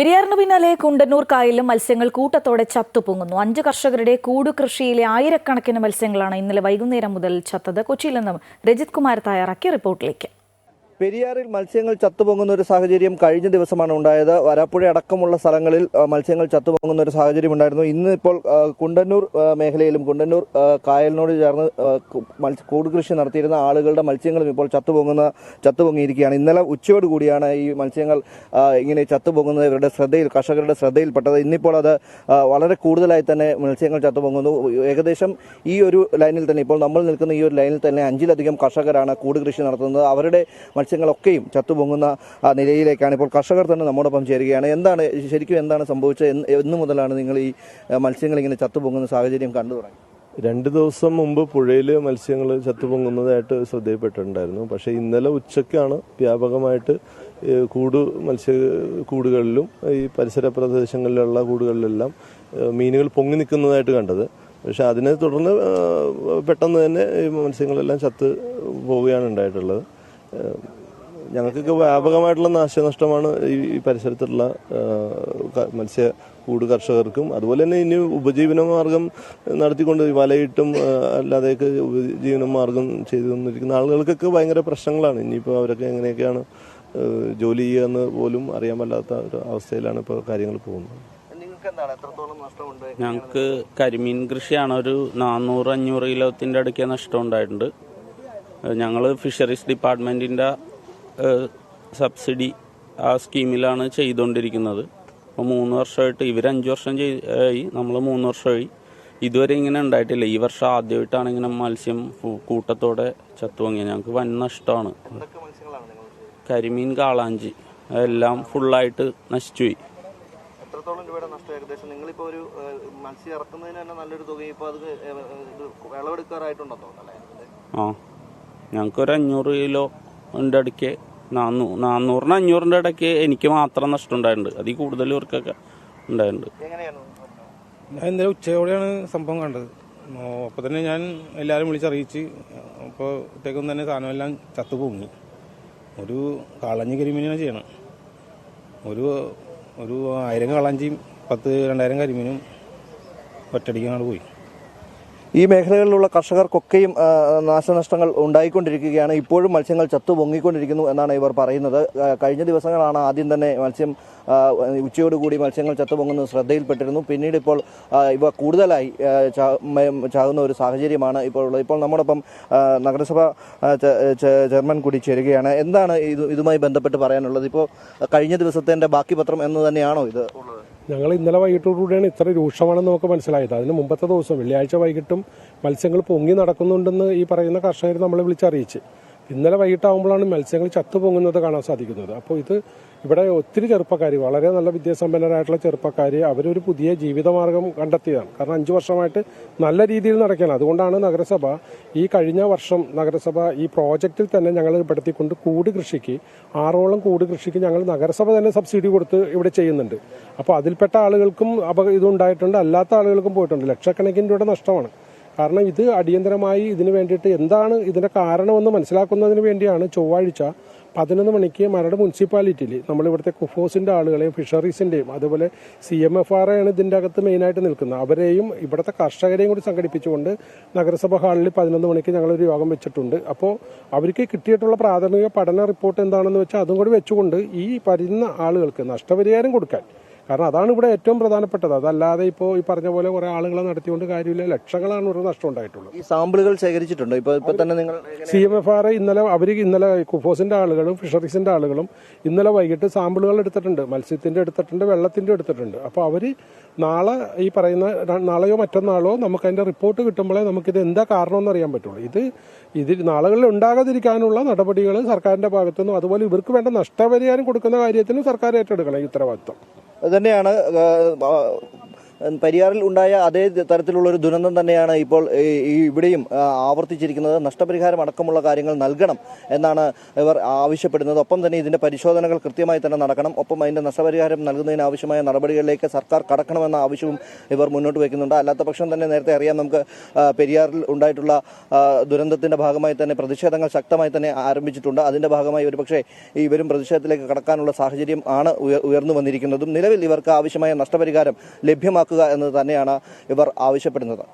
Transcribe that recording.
പെരിയാറിന് പിന്നാലെ കുണ്ടന്നൂർ കായലിലും മത്സ്യങ്ങൾ കൂട്ടത്തോടെ ചത്തുപൊങ്ങുന്നു. അഞ്ച് കർഷകരുടെ കൂടു കൃഷിയിലെ ആയിരക്കണക്കിന് മത്സ്യങ്ങളാണ് ഇന്നലെ വൈകുന്നേരം മുതൽ ചത്തത്. കൊച്ചിയിൽ നിന്നും രജിത് കുമാർ തയ്യാറാക്കിയ റിപ്പോർട്ടിലേക്ക്. പെരിയാറിൽ മത്സ്യങ്ങൾ ചത്തുപൊങ്ങുന്ന ഒരു സാഹചര്യം കഴിഞ്ഞ ദിവസമാണ് ഉണ്ടായത്. വരാപ്പുഴ അടക്കമുള്ള സ്ഥലങ്ങളിൽ മത്സ്യങ്ങൾ ചത്തുപൊങ്ങുന്ന ഒരു സാഹചര്യം ഉണ്ടായിരുന്നു. ഇന്ന് ഇപ്പോൾ കുണ്ടന്നൂർ മേഖലയിലും കുണ്ടന്നൂർ കായലിനോട് ചേർന്ന് കൂട് നടത്തിയിരുന്ന ആളുകളുടെ മത്സ്യങ്ങളും ഇപ്പോൾ ചത്തുപൊങ്ങുന്ന ചത്തുപൊങ്ങിയിരിക്കുകയാണ്. ഇന്നലെ ഉച്ചയോട് കൂടിയാണ് ഈ മത്സ്യങ്ങൾ ഇങ്ങനെ ചത്തുപൊങ്ങുന്നത്. ഇവരുടെ ശ്രദ്ധയിൽ കർഷകരുടെ ശ്രദ്ധയിൽപ്പെട്ടത്. ഇന്നിപ്പോൾ അത് വളരെ കൂടുതലായി തന്നെ മത്സ്യങ്ങൾ ചത്തുപൊങ്ങുന്നു. ഏകദേശം ഈ ഒരു ലൈനിൽ തന്നെ ഇപ്പോൾ നമ്മൾ നിൽക്കുന്ന ഈ ഒരു ലൈനിൽ തന്നെ അഞ്ചിലധികം കർഷകരാണ് കൂട് കൃഷി നടത്തുന്നത്. അവരുടെ മത്സ്യങ്ങളൊക്കെയും ചത്തുപൊങ്ങുന്ന നിലയിലേക്കാണ് ഇപ്പോൾ കർഷകർ തന്നെ നമ്മോടൊപ്പം ചേരുകയാണ്. എന്താണ് ശരിക്കും എന്താണ് സംഭവിച്ചത്? എന്ന് മുതലാണ് നിങ്ങൾ ഈ മത്സ്യങ്ങൾ ഇങ്ങനെ ചത്തുപൊങ്ങുന്ന സാഹചര്യം കണ്ടു തുടങ്ങി. രണ്ട് ദിവസം മുമ്പ് പുഴയിൽ മത്സ്യങ്ങൾ ചത്തുപൊങ്ങുന്നതായിട്ട് ശ്രദ്ധയിൽപ്പെട്ടിട്ടുണ്ടായിരുന്നു. പക്ഷേ ഇന്നലെ ഉച്ചയ്ക്കാണ് വ്യാപകമായിട്ട് കൂട് മത്സ്യ കൂടുകളിലും ഈ പരിസര പ്രദേശങ്ങളിലുള്ള കൂടുകളിലെല്ലാം മീനുകൾ പൊങ്ങി നിൽക്കുന്നതായിട്ട് കണ്ടത്. പക്ഷെ അതിനെ തുടർന്ന് പെട്ടെന്ന് തന്നെ ഈ മത്സ്യങ്ങളെല്ലാം ചത്ത് പോവുകയാണ് ഉണ്ടായിട്ടുള്ളത്. ഞങ്ങൾക്കൊക്കെ വ്യാപകമായിട്ടുള്ള നാശനഷ്ടമാണ് ഈ ഈ പരിസരത്തുള്ള മത്സ്യ കൂട് കർഷകർക്കും. അതുപോലെ തന്നെ ഇനി ഉപജീവന മാർഗം നടത്തിക്കൊണ്ട് വലയിട്ടും അല്ലാതെയൊക്കെ ഉപജീവന മാർഗം ചെയ്തുകൊണ്ടിരിക്കുന്ന ആളുകൾക്കൊക്കെ ഭയങ്കര പ്രശ്നങ്ങളാണ്. ഇനിയിപ്പോൾ അവരൊക്കെ എങ്ങനെയൊക്കെയാണ് ജോലി ജോലി ചെയ്യുകയെന്ന് പോലും അറിയാൻ പറ്റാത്ത ഒരു അവസ്ഥയിലാണ് ഇപ്പോൾ കാര്യങ്ങൾ പോകുന്നത്. നിങ്ങൾക്ക് എന്താണ് എത്രത്തോളം നഷ്ടമുണ്ട്? ഞങ്ങൾക്ക് കരിമീൻ കൃഷിയാണ് ഒരു നാനൂറ് അഞ്ഞൂറ് കിലോത്തിന്റെ അടുക്കേ നഷ്ടം ഉണ്ടായിട്ടുണ്ട് ഞങ്ങൾ ഫിഷറീസ് ഡിപ്പാർട്ട്മെന്റിന്റെ സബ്സിഡി ആ സ്കീമിലാണ് ചെയ്തുകൊണ്ടിരിക്കുന്നത്. അപ്പോൾ മൂന്ന് വർഷമായിട്ട് ഇവർ അഞ്ച് വർഷം ചെയ്യി നമ്മൾ മൂന്ന് വർഷമായി ഇതുവരെ ഇങ്ങനെ ഉണ്ടായിട്ടില്ല. ഈ വർഷം ആദ്യമായിട്ടാണ് ഇങ്ങനെ മത്സ്യം കൂട്ടത്തോടെ ചത്തുവങ്ങിയത് ഞങ്ങൾക്ക് വൻ നഷ്ടമാണ്. കരിമീൻ കാളാഞ്ചി എല്ലാം ഫുള്ളായിട്ട് നശിച്ചുപോയി. എത്രത്തോളം രൂപയുടെ നഷ്ടം ഏകദേശം? നിങ്ങളിപ്പോൾ ഒരു ആ, മത്സ്യം ഇറക്കുന്നതിന് തന്നെ നല്ലൊരു തുക ഇപ്പോൾ അത് ഏ, ഇത് വിളവെടുക്കാറായിട്ടുണ്ടെന്ന് തോന്നുന്നല്ലേ ആ. ഞങ്ങൾക്കൊരു അഞ്ഞൂറ് കിലോ ഉണ്ട് ഇടയ്ക്ക് നാന്നൂ നാന്നൂറിന് അഞ്ഞൂറിന്റെ ഇടയ്ക്ക് എനിക്ക് മാത്രം നഷ്ടം ഉണ്ടായിട്ടുണ്ട് അതിൽ കൂടുതൽ ഇവർക്കൊക്കെ ഉണ്ടായിട്ടുണ്ട്. എങ്ങനെയാണ് ഞാൻ ഇന്നലെ ഉച്ചയോടെയാണ് സംഭവം കണ്ടത്. അപ്പോൾ തന്നെ ഞാൻ എല്ലാവരും വിളിച്ചറിയിച്ച് അപ്പോൾ ഇത്തേക്കും തന്നെ സാധനമെല്ലാം ചത്തു പൊങ്ങി ഒരു കളഞ്ഞ് കരിമീനാണ് ചെയ്യണം. ഒരു ഒരു ആയിരം കളഞ്ചിയും പത്ത് രണ്ടായിരം കരിമീനും ഒറ്റടിക്കാണ് പോയി. ഈ മേഖലകളിലുള്ള കർഷകർക്കൊക്കെയും നാശനഷ്ടങ്ങൾ ഉണ്ടായിക്കൊണ്ടിരിക്കുകയാണ്. ഇപ്പോഴും മത്സ്യങ്ങൾ ചത്തു പൊങ്ങിക്കൊണ്ടിരിക്കുന്നു എന്നാണ് ഇവർ പറയുന്നത്. കഴിഞ്ഞ ദിവസങ്ങളാണ് ആദ്യം തന്നെ മത്സ്യം ഉച്ചയോടുകൂടി മത്സ്യങ്ങൾ ചത്തു പൊങ്ങുന്നത് ശ്രദ്ധയിൽപ്പെട്ടിരുന്നു. പിന്നീട് ഇപ്പോൾ ഇവ കൂടുതലായി ചാകുന്ന ഒരു സാഹചര്യമാണ് ഇപ്പോൾ ഉള്ളത്. ഇപ്പോൾ നമ്മോടൊപ്പം നഗരസഭ ചെയർമാൻ കൂടി ചേരുകയാണ്. എന്താണ് ഇത് ഇതുമായി ബന്ധപ്പെട്ട് പറയാനുള്ളത്? ഇപ്പോൾ കഴിഞ്ഞ ദിവസത്തെ ബാക്കി പത്രം എന്ന് തന്നെയാണോ ഇത്? ഉള്ളത് ഞങ്ങൾ ഇന്നലെ വൈകിട്ടോടുകൂടിയാണ് ഇത്ര രൂക്ഷമാണെന്ന് നമുക്ക് മനസ്സിലായത്. അതിന് മുമ്പത്തെ ദിവസം വെള്ളിയാഴ്ച വൈകിട്ടും മത്സ്യങ്ങൾ പൊങ്ങി നടക്കുന്നുണ്ടെന്ന് ഈ പറയുന്ന കർഷകർ നമ്മളെ വിളിച്ചറിയിച്ച്. ഇന്നലെ വൈകിട്ടാകുമ്പോഴാണ് മത്സ്യങ്ങൾ ചത്തു പൊങ്ങുന്നത് കാണാൻ സാധിക്കുന്നത്. അപ്പോൾ ഇത് ഇവിടെ ഒത്തിരി ചെറുപ്പക്കാർ വളരെ നല്ല വിദ്യാസമ്പന്നരായിട്ടുള്ള ചെറുപ്പക്കാർ അവരൊരു പുതിയ ജീവിതമാർഗം കണ്ടെത്തിയതാണ്. കാരണം അഞ്ച് വർഷമായിട്ട് നല്ല രീതിയിൽ നടക്കുകയാണ്. അതുകൊണ്ടാണ് നഗരസഭ ഈ കഴിഞ്ഞ വർഷം നഗരസഭ ഈ പ്രോജക്റ്റിൽ തന്നെ ഞങ്ങൾ പെടുത്തിക്കൊണ്ട് കൂട് കൃഷിക്ക് ആറോളം കൂട് കൃഷിക്ക് ഞങ്ങൾ നഗരസഭ തന്നെ സബ്സിഡി കൊടുത്ത് ഇവിടെ ചെയ്യുന്നുണ്ട്. അപ്പോൾ അതിൽപ്പെട്ട ആളുകൾക്കും അപ ഇതുണ്ടായിട്ടുണ്ട്. അല്ലാത്ത ആളുകൾക്കും പോയിട്ടുണ്ട്. ലക്ഷക്കണക്കിന് രൂപയുടെ നഷ്ടമാണ്. കാരണം ഇത് അടിയന്തരമായി ഇതിന് വേണ്ടിയിട്ട് എന്താണ് ഇതിന്റെ കാരണമെന്ന് മനസ്സിലാക്കുന്നതിന് വേണ്ടിയാണ് ചൊവ്വാഴ്ച പതിനൊന്ന് മണിക്ക് മരട് മുനിസിപ്പാലിറ്റിയിൽ നമ്മളിവിടുത്തെ കുഫോസിന്റെ ആളുകളെയും ഫിഷറീസിന്റെയും അതുപോലെ സി എം എഫ് ആർ ആണ് ഇതിന്റെ അകത്ത് മെയിനായിട്ട് നിൽക്കുന്നത്. അവരെയും ഇവിടുത്തെ കർഷകരെയും കൂടി സംഘടിപ്പിച്ചുകൊണ്ട് നഗരസഭ ഹാളിൽ പതിനൊന്ന് മണിക്ക് ഞങ്ങളൊരു യോഗം വെച്ചിട്ടുണ്ട്. അപ്പോൾ അവർക്ക് കിട്ടിയിട്ടുള്ള പ്രാഥമിക പഠന റിപ്പോർട്ട് എന്താണെന്ന് വെച്ചാൽ അതും കൂടി വെച്ചുകൊണ്ട് ഈ വരുന്ന ആളുകൾക്ക് നഷ്ടപരിഹാരം കൊടുക്കാൻ കാരണം അതാണ് ഇവിടെ ഏറ്റവും പ്രധാനപ്പെട്ടത്. അതല്ലാതെ ഇപ്പോൾ ഈ പറഞ്ഞ പോലെ കുറെ ആളുകളെ നടത്തിക്കൊണ്ട് കാര്യമില്ല. ലക്ഷങ്ങളാണ് ഒരു നഷ്ടം ഉണ്ടായിട്ടുള്ളത് ഈ സാമ്പിളുകൾ ശേഖരിച്ചിട്ടുണ്ടോ? ഇപ്പോൾ ഇപ്പോൾ തന്നെ നിങ്ങൾ സി എം എഫ് ആർ ഇന്നലെ അവർ ഇന്നലെ കുഫോസിന്റെ ആളുകളും ഫിഷറീസിന്റെ ആളുകളും ഇന്നലെ വൈകിട്ട് സാമ്പിളുകൾ എടുത്തിട്ടുണ്ട്. മത്സ്യത്തിന്റെ എടുത്തിട്ടുണ്ട് വെള്ളത്തിന്റെ എടുത്തിട്ടുണ്ട്. അപ്പോൾ അവർ നാളെ ഈ പറയുന്ന നാളെയോ മറ്റന്നാളോ നമുക്ക് അതിന്റെ റിപ്പോർട്ട് കിട്ടുമ്പോഴേ നമുക്കിത് എന്താ കാരണമെന്ന് അറിയാൻ പറ്റുള്ളൂ. ഇത് ഇതിൽ നാളുകളിൽ ഉണ്ടാകാതിരിക്കാനുള്ള നടപടികൾ സർക്കാരിന്റെ ഭാഗത്തുനിന്നും അതുപോലെ ഇവർക്ക് വേണ്ട നഷ്ടപരിഹാരം കൊടുക്കുന്ന കാര്യത്തിനും സർക്കാർ ഏറ്റെടുക്കണം ഈ ഉത്തരവാദിത്വം. തന്നെയാണ് പെരിയാറിൽ ഉണ്ടായ അതേ തരത്തിലുള്ള ഒരു ദുരന്തം തന്നെയാണ് ഇപ്പോൾ ഇവിടെയും ആവർത്തിച്ചിരിക്കുന്നത്. നഷ്ടപരിഹാരം അടക്കമുള്ള കാര്യങ്ങൾ നൽകണം എന്നാണ് ഇവർ ആവശ്യപ്പെടുന്നത്. ഒപ്പം തന്നെ ഇതിന്റെ പരിശോധനകൾ കൃത്യമായി തന്നെ നടക്കണം. ഒപ്പം അതിന്റെ നഷ്ടപരിഹാരം നൽകുന്നതിന് ആവശ്യമായ നടപടികളിലേക്ക് സർക്കാർ കടക്കണമെന്ന ആവശ്യവും ഇവർ മുന്നോട്ട് വയ്ക്കുന്നുണ്ട് അല്ലാത്ത പക്ഷം തന്നെ നേരത്തെ അറിയാം നമുക്ക് പെരിയാറിൽ ഉണ്ടായിട്ടുള്ള ദുരന്തത്തിന്റെ ഭാഗമായി തന്നെ പ്രതിഷേധങ്ങൾ ശക്തമായി തന്നെ ആരംഭിച്ചിട്ടുണ്ട്. അതിന്റെ ഭാഗമായി ഒരുപക്ഷെ ഇവരും പ്രതിഷേധത്തിലേക്ക് കടക്കാനുള്ള സാഹചര്യം ആണ് ഉയർന്നു വന്നിരിക്കുന്നതും. നിലവിൽ ഇവർക്ക് ആവശ്യമായ നഷ്ടപരിഹാരം ഒഴിവാക്കുക എന്ന് തന്നെയാണ് ഇവർ ആവശ്യപ്പെടുന്നത്.